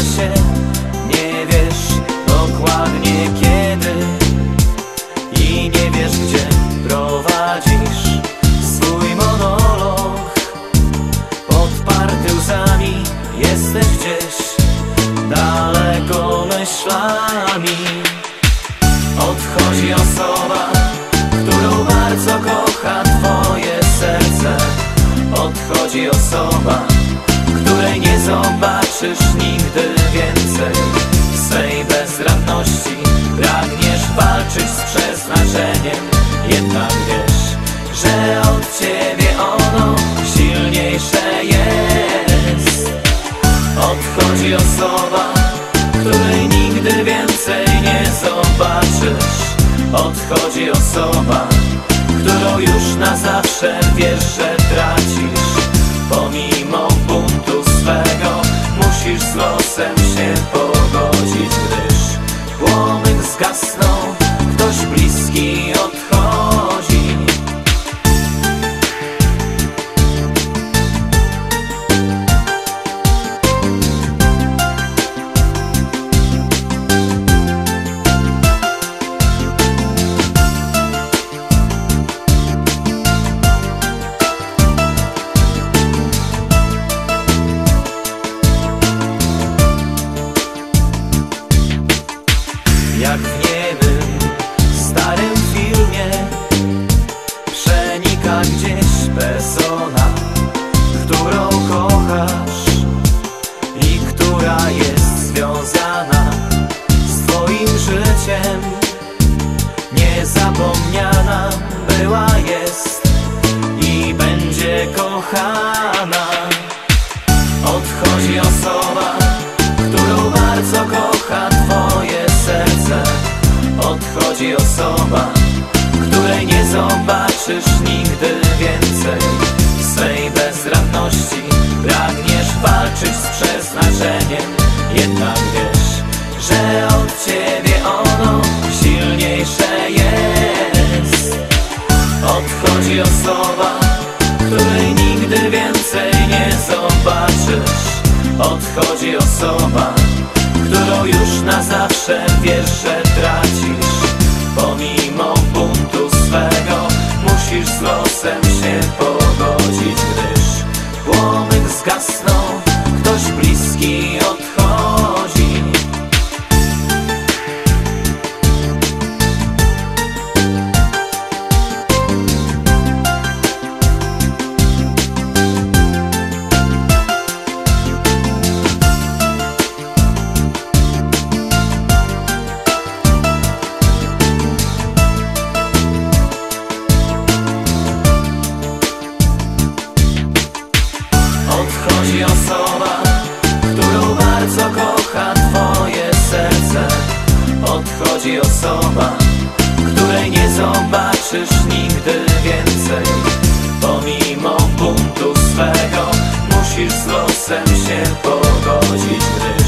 Nie wiesz dokładnie kiedy I nie wiesz gdzie prowadzisz swój monolog. Podparty łzami jesteś gdzieś Daleko myślami. Odchodzi osoba, którą bardzo kocha twoje serce. Odchodzi osoba, której nie zobaczysz nigdy więcej. W swej bezradności pragniesz walczyć z przeznaczeniem. Jednak wiesz, że od ciebie ono silniejsze jest. Odchodzi osoba, której nigdy więcej nie zobaczysz. Odchodzi osoba, którą już na zawsze wiesz, że Niezapomniana była, jest I będzie kochana. Odchodzi osoba, którą bardzo kocha twoje serce. Odchodzi osoba, której nie zobaczysz nigdy więcej. W swej bezradności pragniesz walczyć z przeznaczeniem której nigdy więcej nie zobaczysz. Odchodzi osoba, którą już na zawsze wiesz, że tracisz. Pomimo buntu swego musisz z losem się Odchodzi osoba, którą bardzo kocha twoje serce. Odchodzi osoba, której nie zobaczysz nigdy więcej. Pomimo buntu swego musisz z losem się pogodzić Gdy